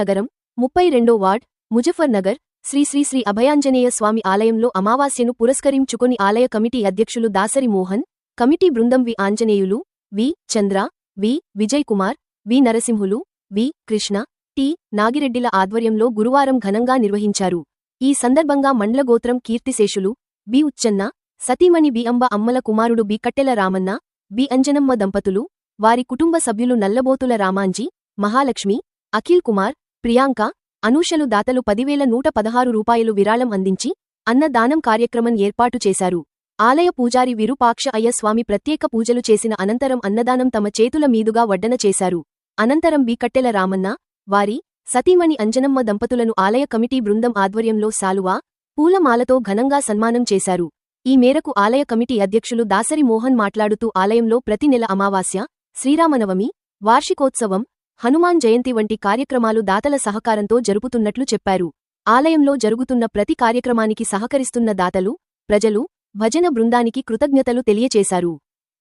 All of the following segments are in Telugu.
నగరం ముప్పై రెండో వార్డ్ ముజఫర్ నగర్ శ్రీ శ్రీ శ్రీ అభయాంజనేయ స్వామి ఆలయంలో అమావాస్యను పురస్కరించుకొని ఆలయ కమిటీ అధ్యక్షులు దాసరి మోహన్ కమిటీ బృందం V Anjaneyulu V Chandra V Vijay Kumar V Narasimhulu V Krishna T నాగిరెడ్డిల ఆధ్వర్యంలో గురువారం ఘనంగా నిర్వహించారు. ఈ సందర్భంగా మండ్లగోత్రం కీర్తిశేషులు బి ఉచ్చన్న సతీమణి బి అంబ అమ్మల కుమారుడు బి కట్టెల రామన్న బి అంజనమ్మ దంపతులు వారి కుటుంబ సభ్యులు నల్లబోతుల రామాంజీ మహాలక్ష్మి అఖిల్ కుమార్ ప్రియాంక అనూషలు దాతలు పదివేల నూట పదహారు రూపాయలు విరాళం అందించి అన్నదానం కార్యక్రమం ఏర్పాటు చేశారు. ఆలయ పూజారి విరూపాక్ష అయ్యస్వామి ప్రత్యేక పూజలు చేసిన అనంతరం అన్నదానం తమ చేతుల మీదుగా వడ్డన చేశారు. అనంతరం బీకట్టెల రామన్న వారి సతీమణి అంజనమ్మ దంపతులను ఆలయ కమిటీ బృందం ఆధ్వర్యంలో సాలువా పూలమాలతో ఘనంగా సన్మానం చేశారు. ఈ మేరకు ఆలయ కమిటీ అధ్యక్షులు దాసరి మోహన్ మాట్లాడుతూ ఆలయంలో ప్రతి నెల అమావాస్య శ్రీరామనవమి వార్షికోత్సవం హనుమాన్ జయంతి వంటి కార్యక్రమాలు దాతల సహకారంతో జరుపుతున్నట్లు చెప్పారు. ఆలయంలో జరుగుతున్న ప్రతి కార్యక్రమానికి సహకరిస్తున్న దాతలు ప్రజలు భజన బృందానికి కృతజ్ఞతలు తెలియచేశారు.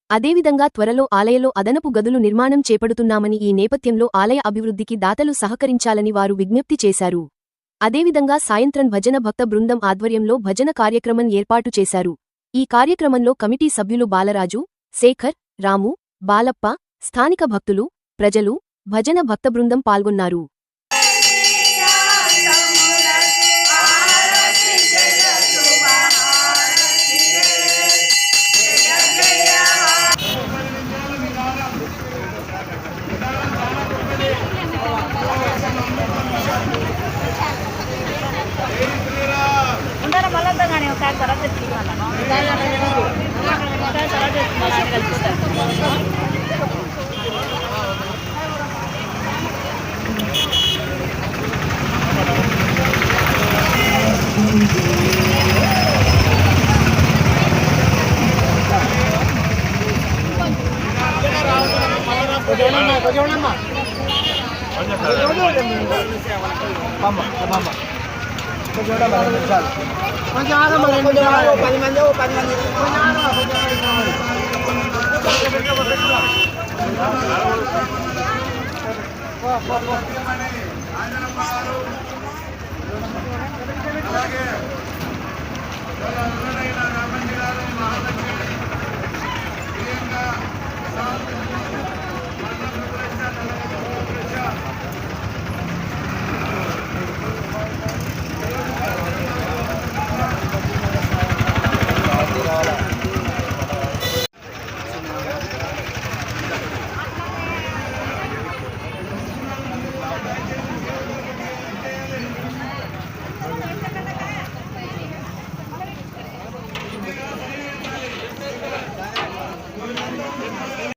అదేవిధంగా త్వరలో ఆలయలో అదనపు గదులు నిర్మాణం చేపడుతున్నామని ఈ నేపథ్యంలో ఆలయ అభివృద్ధికి దాతలు సహకరించాలని వారు విజ్ఞప్తి చేశారు. అదేవిధంగా సాయంత్రం భజన భక్త బృందం ఆధ్వర్యంలో భజన కార్యక్రమం ఏర్పాటు చేశారు. ఈ కార్యక్రమంలో కమిటీ సభ్యులు బాలరాజు శేఖర్ రాము బాలప్ప స్థానిక భక్తులు ప్రజలు భజన భక్త బృందం పాల్గొన్నారు. ఉండాలి వల్ల కానీ ఒకసారి తర్వాత కొంచెం ఆగమ్మ రెండు పది మంది పది మంది కొంచెం ఆగమ్మ, కొంచెం